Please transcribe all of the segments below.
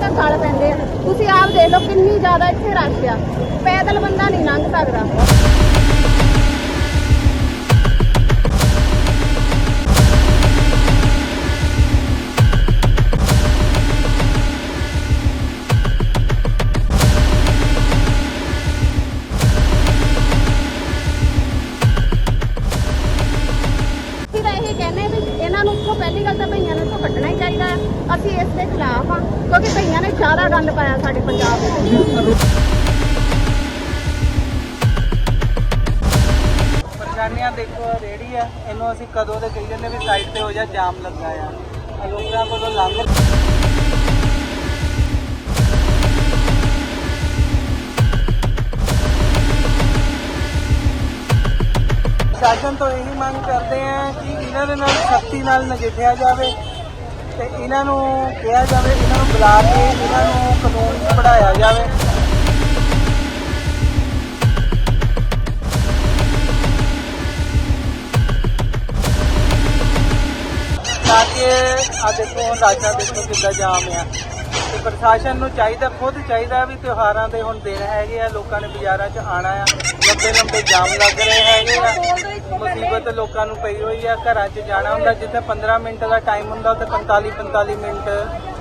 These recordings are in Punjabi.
ਤਾਂ ਗਲ ਪੈਂਦੇ ਆ। ਤੁਸੀਂ ਆਪ ਦੇਖ ਲਓ ਕਿੰਨੀ ਜ਼ਿਆਦਾ ਇੱਥੇ ਰਸ਼ ਆ। ਪੈਦਲ ਬੰਦਾ ਨਹੀਂ ਲੰਘ ਸਕਦਾ। ਪਾਇਆ ਸਾਡੇ ਪੰਜਾਬ ਵਿੱਚ। ਪਰੇਸ਼ਾਨੀਆਂ ਦੇਖੋ ਰੇੜੀ ਆ ਇਹਨੂੰ ਅਸੀਂ ਕਦੋਂ ਦੇ ਕਹੀ ਜਾਂਦੇ ਵੀ ਸਾਈਡ ਤੇ ਹੋ ਜਾ ਜਾਮ ਲੱਗਾ ਆ। ਲੋਕਾਂ ਕੋਲੋਂ ਲੰਘ ਸ਼ਾਸਨ ਤੋਂ ਇਹੀ ਮੰਗ ਕਰਦੇ ਆ ਕਿ ਇਹਨਾਂ ਦੇ ਨਾਲ ਸਖਤੀ ਨਾਲ ਨਜਿੱਠਿਆ ਜਾਵੇ। ਤੇ ਇਹਨਾਂ ਨੂੰ ਕਿਹਾ ਜਾਵੇ, ਇਹਨਾਂ ਨੂੰ ਬੁਲਾ ਕੇ ਇਹਨਾਂ ਨੂੰ ਕਾਨੂੰਨ ਪੜਾਇਆ ਜਾਵੇ। ਤਾਂ ਕਿ ਆ ਦੇਖੋ ਹੁਣ ਰਾਜਾ ਦੇਖੋ ਕਿੱਦਾਂ ਜਾਮ ਆ। ਪ੍ਰਸ਼ਾਸਨ ਨੂੰ ਚਾਹੀਦਾ, ਖੁਦ ਚਾਹੀਦਾ ਵੀ ਤਿਉਹਾਰਾਂ ਦੇ ਹੁਣ ਦਿਨ ਹੈਗੇ ਆ, ਲੋਕਾਂ ਨੇ ਬਾਜ਼ਾਰਾਂ 'ਚ ਆਣਾ ਆ। ਲੰਬੇ ਲੰਬੇ ਜਾਮ ਲੱਗ ਰਹੇ ਹੈਗੇ ਆ। ਮੁਸੀਬਤ ਲੋਕਾਂ ਨੂੰ ਪਈ ਹੋਈ ਆ, ਘਰਾਂ 'ਚ ਜਾਣਾ ਹੁੰਦਾ, ਜਿੱਥੇ 15 ਮਿੰਟ ਦਾ ਟਾਈਮ ਹੁੰਦਾ, ਉੱਥੇ 45 45 ਮਿੰਟ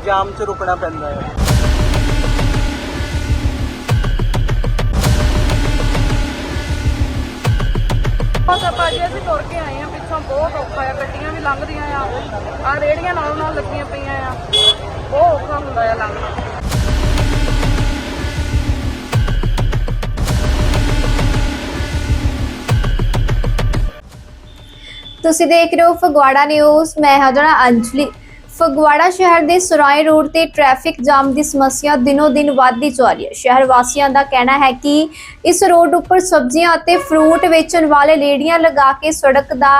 ਜਾਮ 'ਚ ਰੁਕਣਾ ਪੈਂਦਾ ਹੈ ਬਸ ਭਾਜੀ ਅਸੀਂ ਤੁਰ ਕੇ ਆਏ ਆ। ਪਿੱਛੋਂ ਬਹੁਤ ਔਖਾ ਆ, ਗੱਡੀਆਂ ਵੀ ਲੰਘਦੀਆਂ ਆ। ਆ ਰੇੜੀਆਂ ਨਾਲ ਨਾਲ ਲੱਗੀਆਂ ਪਈਆਂ ਆ। ਬਹੁਤ ਔਖਾ ਹੁੰਦਾ ਆ ਲੰਘਣਾ। ਤੁਸੀਂ ਦੇਖ ਰਹੇ ਹੋ ਫਗਵਾੜਾ ਨਿਊਜ਼ ਮੈਂ ਹਾਂ ਜਣਾ ਅੰਜਲੀ। ਫਗਵਾੜਾ ਸ਼ਹਿਰ ਦੇ ਸਰਾਏ ਰੋਡ ਤੇ ਟ੍ਰੈਫਿਕ ਜਾਮ ਦੀ ਸਮੱਸਿਆ ਦਿਨੋ ਦਿਨ ਵੱਧਦੀ ਜਾ ਰਹੀ ਹੈ। ਸ਼ਹਿਰ ਵਾਸੀਆਂ ਦਾ ਕਹਿਣਾ ਹੈ ਕਿ ਇਸ ਰੋਡ ਉੱਪਰ ਸਬਜ਼ੀਆਂ ਅਤੇ ਫਰੂਟ ਵੇਚਣ ਵਾਲੇ ਰੇੜੀਆਂ ਲਗਾ ਕੇ ਸੜਕ ਦਾ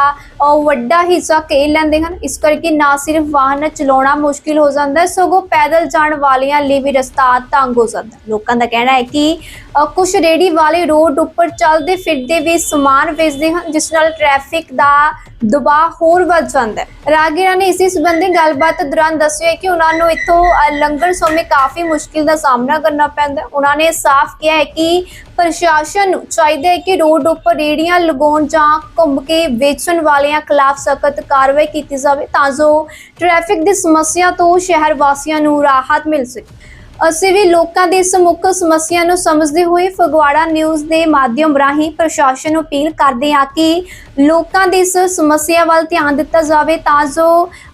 ਵੱਡਾ ਹਿੱਸਾ ਘੇਰ ਲੈਂਦੇ ਹਨ। ਇਸ ਕਰਕੇ ਨਾ ਸਿਰਫ ਵਾਹਨ ਚਲਾਉਣਾ ਮੁਸ਼ਕਿਲ ਹੋ ਜਾਂਦਾ ਹੈ ਸਗੋਂ ਪੈਦਲ ਜਾਣ ਵਾਲਿਆਂ ਲਈ ਵੀ ਰਸਤਾ ਤੰਗ ਹੋ ਜਾਂਦਾ ਲੋਕਾਂ ਦਾ ਕਹਿਣਾ ਹੈ ਕਿ ਅਹ, ਕੁਝ ਰੇੜੀ ਵਾਲੇ ਰੋਡ ਉੱਪਰ ਚੱਲਦੇ ਫਿਰਦੇ ਵੀ ਸਮਾਨ ਵੇਚਦੇ ਹਨ ਜਿਸ ਨਾਲ ਟ੍ਰੈਫਿਕ ਦਾ ਦਬਾਅ ਹੋਰ ਵੱਧ ਜਾਂਦਾ ਹੈ। ਰਾਗੀਰਾ ਨੇ ਇਸੇ ਸੰਬੰਧੀ ਗੱਲਬਾਤ ਦੌਰਾਨ ਦੱਸਿਆ ਕਿ ਉਹਨਾਂ ਨੂੰ ਇੱਥੋਂ ਅ, ਸਮੇਂ ਕਾਫੀ ਮੁਸ਼ਕਿਲ ਦਾ ਸਾਹਮਣਾ ਕਰਨਾ ਪੈਂਦਾ। ਉਹਨਾਂ ਨੇ ਸਾਫ਼ ਕਿਹਾ ਹੈ ਕਿ ਪ੍ਰਸ਼ਾਸਨ ਨੂੰ ਚਾਹੀਦਾ ਹੈ ਕਿ ਰੋਡ ਉੱਪਰ ਰੇੜੀਆਂ ਲਗਾਉਣ ਜਾਂ ਘੁੰਮ ਕੇ ਵੇਚਣ ਵਾਲਿਆਂ ਖਿਲਾਫ ਸਖਤ ਕਾਰਵਾਈ ਕੀਤੀ ਜਾਵੇ ਤਾਂ ਜੋ ਟ੍ਰੈਫਿਕ ਦੀ ਸਮੱਸਿਆ ਤੋਂ ਸ਼ਹਿਰ ਵਾਸੀਆਂ ਨੂੰ ਰਾਹਤ ਮਿਲ ਸਕੇ। ਅਸੀਂ ਵੀ ਲੋਕਾਂ ਦੀ ਇਸ ਮੁੱਖ ਸਮੱਸਿਆ ਨੂੰ ਸਮਝਦੇ ਹੋਏ ਫਗਵਾੜਾ ਨਿਊਜ਼ ਦੇ ਮਾਧਿਅਮ ਰਾਹੀਂ ਪ੍ਰਸ਼ਾਸਨ ਨੂੰ ਅਪੀਲ ਕਰਦੇ ਹਾਂ ਕਿ ਲੋਕਾਂ ਦੀ ਇਸ ਸਮੱਸਿਆ ਵੱਲ ਧਿਆਨ ਦਿੱਤਾ ਜਾਵੇ ਤਾਂ ਜੋ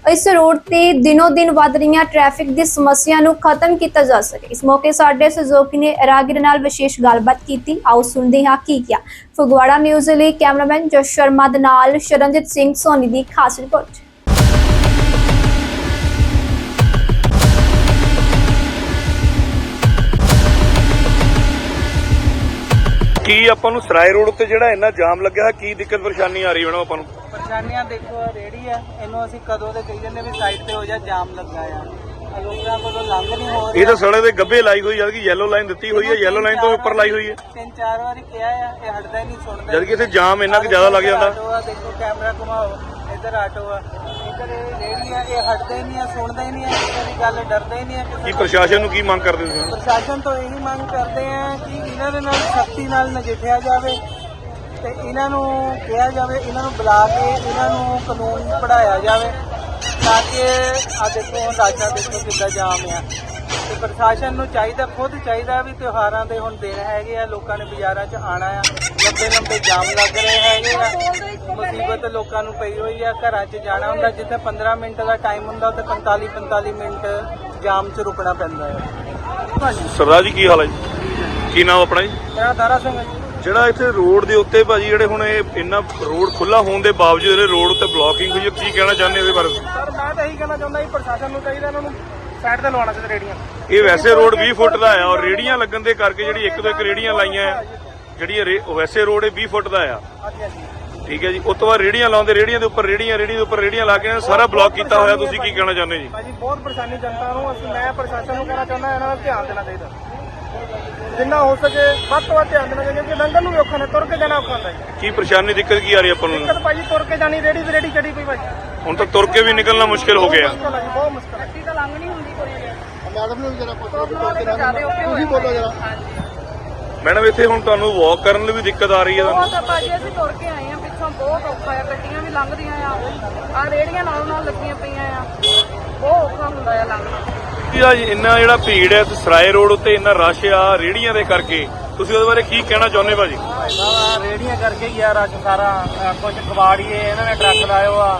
ਇਸ ਰੋਡ ਤੇ ਦਿਨੋ ਦਿਨ ਵੱਧ ਰਹੀਆਂ ਟ੍ਰੈਫਿਕ ਦੀ ਸਮੱਸਿਆ ਨੂੰ ਖਤਮ ਕੀਤਾ ਜਾ ਸਕੇ। ਇਸ ਮੌਕੇ ਸਾਡੇ ਸਹਿਯੋਗੀ ਨੇ ਰਾਗਿਰ ਨਾਲ ਵਿਸ਼ੇਸ਼ ਗੱਲਬਾਤ ਕੀਤੀ। ਆਓ ਸੁਣਦੇ ਹਾਂ ਕੀ ਕਿਹਾ। ਫਗਵਾੜਾ ਨਿਊਜ਼ ਲਈ ਕੈਮਰਾਮੈਨ ਜਸ ਸ਼ਰਮਾ ਦੇ ਨਾਲ ਸ਼ਰਨਜੀਤ ਸਿੰਘ ਸੋਨੀ ਦੀ ਖਾਸ ਰਿਪੋਰਟ। ਕੀ ਆਪਾਂ ਨੂੰ ਸਰਾਏ ਰੋਡ ਉੱਤੇ ਜਿਹੜਾ ਇੰਨਾ ਜਾਮ ਲੱਗਿਆ ਹੈ ਕੀ ਦਿੱਕਤ ਪਰੇਸ਼ਾਨੀ ਆ ਰਹੀ ਹੈ ਮੈਡਮ ਆਪਾਂ ਨੂੰ? ਪਰੇਸ਼ਾਨੀਆਂ ਦੇਖੋ ਰੇੜੀ ਆ ਇਹਨੂੰ ਅਸੀਂ ਕਦੋਂ ਦੇ ਕਹੀ ਜਾਂਦੇ ਵੀ ਸਾਈਡ ਤੇ ਹੋ ਜਾ ਜਾਮ ਲੱਗਾ ਆ। ਆਹ ਲੋਕਾਂ ਕੋਲੋਂ ਲੰਘ ਨਹੀਂ ਹੋ ਇਹ ਤਾਂ ਸੜਕ ਦੇ ਗੱਬੇ ਲਾਈ ਹੋਈ ਜਦ ਕਿ ਯੈਲੋ ਲਾਈਨ ਦਿੱਤੀ ਹੋਈ ਹੈ ਯੈਲੋ ਲਾਈਨ ਤੋਂ ਉੱਪਰ ਲਾਈ ਹੋਈ ਹੈ। ਤਿੰਨ ਚਾਰ ਵਾਰੀ ਕਿਹਾ ਆ ਇਹ ਹਟਦਾ ਹੀ ਨਹੀਂ ਸੁਣਦਾ ਜਦ ਕਿ ਇੱਥੇ ਜਾਮ ਇੰਨਾ ਕੁ ਜ਼ਿਆਦਾ ਲੱਗ ਜਾਂਦਾ। ਦੇਖੋ ਕੈਮਰਾ ਘੁਮਾਓ ਇੱਧਰ ਆਟੋ ਆ। ਇਹ ਰੇੜੀ ਆ ਇਹ ਹਟਦਾ ਹੀ ਨਹੀਂ ਆ ਸੁਣਦਾ ਹੀ ਨਹੀਂ ਆ ਕਿਸੇ ਦੀ ਗੱਲ ਡਰਦਾ ਹੀ ਨਹੀਂ ਆ ਕਿਸੇ ਕੀ ਪ੍ਰਸ਼ਾਸਨ ਨੂੰ ਕੀ ਮੰਗ ਕਰਦੇ ਤੁਸੀਂ? ਪ੍ਰਸ਼ਾਸਨ ਤੋਂ ਇਹੀ ਮੰਗ ਕਰਦੇ ਆ ਕਿ ਇਹਨਾਂ ਦੇ ਨਾਲ ਸਖਤੀ ਨਾਲ ਨਜਿੱਠਿਆ ਜਾਵੇ ਤੇ ਇਹਨਾਂ ਨੂੰ ਕਿਹਾ ਜਾਵੇ ਇਹਨਾਂ ਨੂੰ ਬੁਲਾ ਕੇ ਇਹਨਾਂ ਨੂੰ ਕਾਨੂੰਨ ਪੜਾਇਆ ਜਾਵੇ ਤਾਂ ਕਿ ਆ ਦੇਖੋ ਹੁਣ ਰਾਜਾ ਦੇਖੋ ਕਿੱਦਾਂ ਜਾਮ ਆ। ਤੇ ਪ੍ਰਸ਼ਾਸਨ ਨੂੰ ਚਾਹੀਦਾ ਖੁਦ ਚਾਹੀਦਾ ਵੀ ਤਿਉਹਾਰਾਂ ਦੇ ਹੁਣ ਦਿਨ ਹੈਗੇ ਆ ਲੋਕਾਂ ਨੇ ਬਾਜ਼ਾਰਾਂ 'ਚ ਆਣਾ ਆ। ਲੰਬੇ ਲੰਬੇ ਜਾਮ ਲੱਗ ਰਹੇ ਹੈਗੇ ਆ। ਮੁਸੀਬਤ ਲੋਕਾਂ ਨੂੰ ਪਈ ਹੋਈ ਆ ਘਰਾਂ 'ਚ ਜਾਣਾ ਹੁੰਦਾ ਜਿੱਥੇ 15 ਮਿੰਟ ਦਾ ਟਾਈਮ ਹੁੰਦਾ ਉੱਥੇ 45 45 ਮਿੰਟ ਜਾਮ 'ਚ ਰੁਕਣਾ ਪੈਂਦਾ ਹੈ ਸਰਦਾਰ ਜੀ ਕੀ ਹਾਲ ਹੈ ਜੀ? ਕੀ ਨਾਮ ਆਪਣਾ ਜੀ? ਮੇਰਾ ਦਾਰਾ ਸਿੰਘ ਹੈ ਜਿਹੜਾ ਇੱਥੇ ਰੋਡ ਦੇ ਉੱਤੇ ਭਾਜੀ ਜਿਹੜੇ ਹੁਣ ਇਹ ਇੰਨਾ ਰੋਡ ਖੁੱਲਾ ਹੋਣ ਦੇ ਬਾਵਜੂਦ ਜਿਹੜੇ ਰੋਡ ਉੱਤੇ ਬਲੌਕਿੰਗ ਹੋਈ ਹੈ ਕੀ ਕਹਿਣਾ ਚਾਹੁੰਦੇ ਹੋ ਇਹਦੇ ਬਾਰੇ? ਸਰ ਮੈਂ ਤਾਂ ਇਹੀ ਕਹਿਣਾ ਚਾਹੁੰਦਾ ਜੀ ਪ੍ਰਸ਼ਾਸਨ ਨੂੰ ਚਾਹੀਦਾ ਇਹਨਾਂ ਨੂੰ। ਸਾਈਡ ਤੇ ਲਵਾਉਣਾ ਚਾਹੀਦਾ ਰੇੜੀਆਂ। ਇਹ ਵੈਸੇ ਰੋਡ 20 ਫੁੱਟ ਦਾ ਆ ਔਰ ਰੇੜੀਆਂ ਲੱਗਣ ਦੇ ਕਰਕੇ ਜਿਹੜੀ ਇੱਕ ਤੋਂ ਇੱਕ ਰੇੜੀਆਂ ਲਾਈਆਂ ਆ। ਜਿਹੜੀ ਇਹ ਰੇ- ਵੈਸੇ ਰੋਡ ਇਹ 20 ਫੁੱਟ ਦਾ ਆ। ਹਾਂਜੀ ਹਾਂਜੀ। ਠੀਕ ਹੈ ਜੀ। ਉਸ ਤੋਂ ਬਾਅਦ ਰੇੜੀਆਂ ਲਾਉਂਦੇ ਰੇੜੀਆਂ ਦੇ ਉੱਪਰ ਰੇੜੀਆਂ ਰੇੜੀਆਂ ਦੇ ਉੱਪਰ ਰੇੜੀਆਂ ਲਾ ਕੇ ਇਹਨਾਂ ਨੇ ਸਾਰਾ ਬਲੌਕ ਕੀਤਾ ਹੋਇਆ ਤੁਸੀਂ ਕੀ ਕਹਿਣਾ ਚਾਹੁੰਦੇ ਜੀ? ਭਾਜੀ ਬਹੁਤ ਪਰੇਸ਼ਾਨੀ ਜਨਤਾ ਨੂੰ ਅਸੀਂ ਮੈਂ ਪ੍ਰਸ਼ਾਸਨ ਨੂੰ ਕਹਿਣਾ ਚਾਹੁੰਦਾ ਇਹਨਾਂ ਦਾ ਧਿਆਨ ਦੇਣਾ ਚਾਹੀਦਾ। ਜਿੰਨਾ ਹੋ ਸਕੇ ਵੱਧ ਤੋਂ ਵੱਧ ਧਿਆਨ ਦੇਣਾ ਚਾਹੀਦਾ ਕਿ ਲੰਘਣ ਨੂੰ ਵੀ ਔਖਾ ਨਾ ਤੁਰ ਕੇ ਜਾਣਾ ਔਖਾ ਹੁੰਦਾ ਜੀ। ਕੀ ਪਰੇਸ਼ਾਨੀ ਦਿੱਕਤ ਕੀ ਆ ਰਹੀ ਆਪਾਂ ਨੂੰ? ਦਿੱਕਤ ਭਾਜੀ ਤੁਰ ਕੇ ਜਾਣੀ ਰੇੜੀ ਤੇ ਰੇੜੀ ਚੜੀ ਪਈ ਭਾਜੀ। ਹੁਣ ਤਾਂ ਤੁਰ ਕੇ ਵੀ ਨਿਕਲਣਾ ਮੁਸ਼ਕਿਲ ਹੋ ਗਿਆ। ਮੁਸ਼ਕਿਲ ਹੈ ਜੀ, ਬਹੁਤ ਮੁਸ਼ਕਿਲ ਹੈ ਗੱਡੀ ਤਾਂ ਲੰਘ ਨਹੀਂ ਹੁੰਦੀ ਕੋਈ ਵੀ ਮੈਡਮ ਨੂੰ ਜਰਾ ਪੁੱਛੋ ਤੁਸੀਂ ਬੋਲੋ ਜਰਾ। ਇੱਥੇ ਹੁਣ ਤੁਹਾਨੂੰ ਵਾਕ ਕਰਨ ਲਈ ਵੀ ਦਿੱਕਤ ਆ ਰਹੀ ਹੈ ਤੁਹਾਨੂੰ ਬਹੁਤ ਆ ਭਾਜੀ ਅਸੀਂ ਤੁਰ ਕੇ ਆਏ ਆ ਪਿੱਛੋਂ ਬਹੁਤ ਔਖਾ ਆ ਗੱਡੀਆਂ ਵੀ ਲੰਘਦੀਆਂ ਆ। ਆ ਰੇੜੀਆਂ ਨਾਲ ਨਾਲ ਲੱਗੀਆਂ ਪਈਆਂ ਆ। ਬਹੁਤ ਔਖਾ ਹੁੰਦਾ ਆ ਲੰਘਣਾ। ਜੀ ਇੰਨਾ ਜਿਹੜਾ ਭੀੜ ਹੈ ਤੇ ਸਰਾਏ ਰੋਡ ਉੱਤੇ ਇੰਨਾ ਰਸ਼ ਆ ਰੇੜੀਆਂ ਦੇ ਕਰਕੇ। ਤੁਸੀਂ ਉਹਦੇ ਬਾਰੇ ਕੀ ਕਹਿਣਾ ਚਾਹੁੰਦੇ ਭਾਜੀ? ਰੇੜੀਆਂ ਕਰਕੇ ਹੀ ਆ ਰਸ਼ ਸਾਰਾ। ਕੁਝ ਕਬਾੜੀਏ ਇਹਨਾਂ ਨੇ ਟਰੱਕ ਲਾਇਓ ਆ।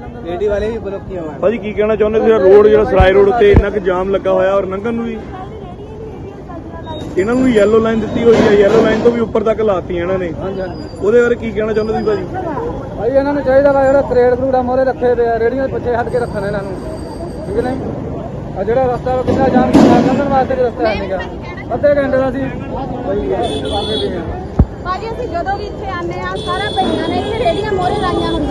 ਰੇਡੀ ਵਾਲੇ ਵੀ ਬਲੌਕ ਕੀਏ ਹੋਏ ਭਾਜੀ ਕੀ ਕਹਿਣਾ ਚਾਹੁੰਦੇ ਤੁਸੀਂ? ਰੋਡ ਜਿਹੜਾ ਸਰਾਏ ਰੋਡ ਉੱਤੇ ਇੰਨਾ ਕੁ ਜਾਮ ਲੱਗਾ ਹੋਇਆ ਔਰ ਲੰਘਣ ਨੂੰ ਵੀ? ਇਹਨਾਂ ਨੂੰ ਯੈਲੋ ਲਾਈਨ ਦਿੱਤੀ ਹੋਈ ਹੈ। ਯੈਲੋ ਲਾਈਨ ਤੋਂ ਵੀ ਉੱਪਰ ਤੱਕ ਲਾਤੀ ਇਹਨਾਂ ਨੇ। ਉਹਦੇ ਬਾਰੇ ਕੀ ਕਹਿਣਾ ਚਾਹੁੰਦੇ ਤੁਸੀਂ ਭਾਜੀ? ਭਾਈ ਇਹਨਾਂ ਨੂੰ ਚਾਹੀਦਾ ਵਾ ਜਿਹੜਾ ਤਰੇੜ ਤਰੂੜਾ ਮੋਰੇ ਰੱਖੇ ਪਏ ਆ ਰੇੜੀਆਂ ਦੇ ਪਿੱਛੇ ਹਟ ਕੇ ਰੱਖਣ ਇਹਨਾਂ ਨੂੰ। ਠੀਕ ਹੈ ਨਹੀਂ? ਆ ਜਿਹੜਾ ਰਸਤਾ ਵਾ ਕਿੰਨਾ ਜਾਮ ਕੀਤਾ ਵਾਸਤੇ ਰਸਤਾ ਹੈ ਨਹੀਂਗਾ ਅੱਧੇ ਘੰਟੇ ਦਾ ਸੀ ਭਾਈ ਅਸੀਂ ਜਦੋਂ ਵੀ ਇੱਥੇ ਆਨੇ ਆ ਸਾਰਾ ਭਈਆਂ ਨੇ ਇੱਥੇ ਰੇੜੀਆਂ ਮੋਰੇ ਲਾਈਆਂ ਹੁੰਦੀਆਂ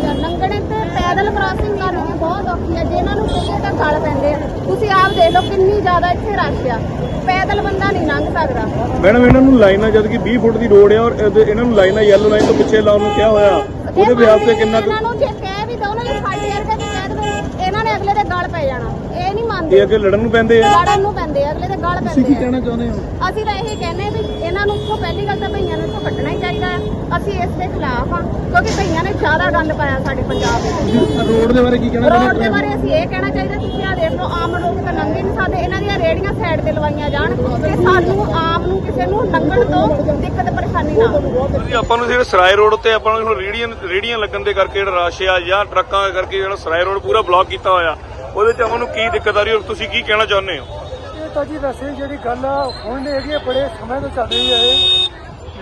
ਕ੍ਰਾਸਿੰਗ ਕਰਨੀ ਬਹੁਤ ਔਖੀ ਹੈ ਜੇ ਇਹਨਾਂ ਨੂੰ ਕਹੀਏ ਤਾਂ ਗਲ ਪੈਂਦੇ ਆ। ਤੁਸੀਂ ਆਪ ਦੇਖ ਲਓ ਕਿੰਨੀ ਜ਼ਿਆਦਾ ਇੱਥੇ ਰਸ਼ ਆ। ਪੈਦਲ ਬੰਦਾ ਨਹੀਂ ਲੰਘ ਸਕਦਾ। ਮੈਡਮ ਇਹਨਾਂ ਨੂੰ ਲਾਈਨਾਂ ਜਦ ਕਿ 20 ਫੁੱਟ ਦੀ ਰੋਡ ਹੈ ਔਰ ਇਹਦੇ- ਇਹਨਾਂ ਨੂੰ ਲਾਈਨਾਂ ਯੈਲੋ ਲਾਈਨ ਤੋਂ ਪਿੱਛੇ ਲਾਉਣ ਨੂੰ ਕਿਹਾ ਹੋਇਆ। ਉਹਦੇ ਬਿਹਾਫ ਤੇ ਕਿੰਨਾ ਕੁ- ਇਹਨਾਂ ਨੂੰ ਜੇ ਕਹਿ ਵੀ ਦੋ ਉਹਨਾਂ ਨੇ ਸਾਡੇ ਵਰਗੇ ਤੇ ਕਹਿ ਦੇਵੇ ਇਹਨਾਂ ਨੇ ਅਗਲੇ ਦੇ ਗਲ ਪੈ ਜਾਣਾ। ਇਹ ਨਹੀਂ ਇਹ ਮੰਨਦੇ ਅੱਗੇ ਲੜਨ ਨੂੰ ਪੈਂਦੇ ਆ। ਲੜਨ ਨੂੰ ਪੈਂਦੇ ਆ, ਅਗਲੇ ਦੇ ਗਲ ਪੈਂਦੇ ਆ। ਚਾਹੁੰਦੇ ਹੋ? ਅਸੀਂ ਤਾਂ ਇਹ ਕਹਿੰਦੇ ਆ ਵੀ ਇਹਨਾਂ ਨੂੰ ਇੱਥੋਂ ਪਹਿਲੀ ਗੱਲ ਤਾਂ ਭਈਆਂ ਨੂੰ ਇੱਥੋਂ ਕੱਢਣਾ ਹੀ ਚਾਹੀਦਾ ਹੈ ਅਸੀਂ ਇਸ ਦੇ ਖਿਲਾਫ ਆ ਕਿਉਂਕਿ ਭਈਆਂ ਨੇ ਜ਼ਿਆਦਾ ਗੰਦ ਪਾਇਆ ਸਾਡੇ ਪੰਜਾਬ ਵਿੱਚ। ਰੋਡ ਦੇ ਬਾਰੇ ਕੀ ਕਹਿਣਾ ਰੋਡ ਦੇ ਬਾਰੇ ਅਸੀਂ ਇਹ ਕਹਿਣਾ ਚਾਹੀਦਾ ਤੁਸੀਂ ਆ ਦੇਖ ਲਓ ਆਮ ਲੋਕ ਤਾਂ ਲੰਘ ਨਹੀਂ ਸਕਦੇ ਇਹਨਾਂ ਦੀਆਂ ਰੇੜੀਆਂ ਸਾਈਡ ਤੇ ਲਵਾਈਆਂ ਜਾਣ ਤੇ ਸਾਨੂੰ ਆਮ ਨੂੰ ਕਿਸੇ ਨੂੰ ਲੰਘਣ ਤੋਂ ਦਿੱਕਤ ਪਰੇਸ਼ਾਨੀ ਨਾ ਹੋਵੇ। ਆਪਾਂ ਨੂੰ ਜਿਹੜੇ ਸਰਾਏ ਰੋਡ ਉੱਤੇ ਆਪਾਂ ਨੂੰ ਹੁਣ ਰੇੜੀਆਂ ਰੇੜੀਆਂ ਲੱਗਣ ਦੇ ਕਰਕੇ ਜਿਹੜਾ ਰਸ਼ ਆ ਜਾਂ ਟਰੱਕਾਂ ਕਰਕੇ ਜਿਹੜਾ ਸਰਾਏ ਰੋਡ ਪੂਰਾ ਬਲੌਕ ਕੀਤਾ ਹੋਇਆ ਉਹਦੇ ਚ ਆਪਾਂ ਨੂੰ ਕੀ ਦਿੱਕਤ ਆ ਰਹੀ ਹੈ ਔਰ ਤੁਸੀਂ ਕੀ ਕਹਿਣਾ ਚਾਹੁੰਦੇ ਹੋ? ਇਹ ਤਾਂ ਜੀ ਵੈਸੇ ਜਿਹੜੀ ਗੱਲ ਆ ਹੁਣ ਹੈਗੀ ਬੜੇ ਸਮੇਂ ਤੋਂ ਚੱਲ ਰਹੀ ਹੈ ਇਹ।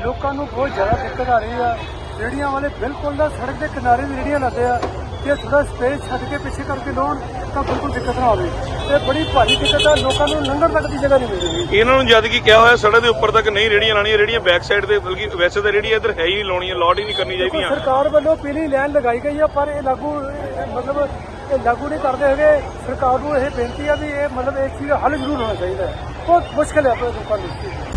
ਲੋਕਾਂ ਨੂੰ ਬਹੁਤ ਜ਼ਿਆਦਾ ਦਿੱਕਤ ਆ ਰਹੀ ਆ। ਰੇੜੀਆਂ ਵਾਲੇ ਬਿਲਕੁਲ ਨਾ ਸੜਕ ਦੇ ਕਿਨਾਰੇ ਵੀ ਰੇੜੀਆਂ ਲਾਉਂਦੇ ਆ। ਜੇ ਥੋੜਾ ਸਪੇਸ ਛੱਡ ਕੇ ਪਿੱਛੇ ਕਰਕੇ ਲਾਉਣ ਤਾਂ ਬਿਲਕੁਲ ਦਿੱਕਤ ਨਾ ਆਵੇ। ਇਹ ਬੜੀ ਭਾਰੀ ਦਿੱਕਤ ਆ ਲੋਕਾਂ ਨੂੰ ਲੰਘਣ ਤੱਕ ਦੀ ਜਗ੍ਹਾ ਨਹੀਂ ਮਿਲ ਰਹੀ। ਇਹਨਾਂ ਨੂੰ ਜਦ ਕੀ ਕਿਹਾ ਹੋਇਆ ਸੜਕ ਦੇ ਉੱਪਰ ਤੱਕ ਨਹੀਂ ਰੇੜੀਆਂ ਲਾਣੀਆਂ ਰੇੜੀਆਂ ਬੈਕ ਸਾਈਡ ਤੇ ਬਲਕਿ ਵੈਸੇ ਤਾਂ ਰੇੜੀਆਂ ਇੱਧਰ ਹੈ ਹੀ ਨਹੀਂ ਲਾਉਣੀਆਂ ਲੋਡ ਹੀ ਨਹੀਂ ਕਰਨੀ ਚਾਹੀਦੀਆਂ। ਸਰਕਾਰ ਵੱਲੋਂ ਪੀਲੀ ਲਾਈਨ ਲਗਾਈ ਗਈ ਆ ਪਰ ਇਹ ਲਾਗੂ ਇਹ ਮਤਲਬ ਇਹ ਲਾਗੂ ਨਹੀਂ ਕਰਦੇ ਹੈਗੇ। ਸਰਕਾਰ ਨੂੰ ਇਹ ਬੇਨਤੀ ਆ ਵੀ ਇਹ ਮਤਲਬ ਇਸ ਚੀਜ਼ ਦਾ ਹੱਲ ਜ਼ਰੂਰ ਹੋਣਾ ਚਾਹੀਦਾ ਹੈ। ਬਹੁਤ ਮੁਸ਼ਕਲ ਹੈ ਆਪਣੇ ਲੋਕਾਂ ਲਈ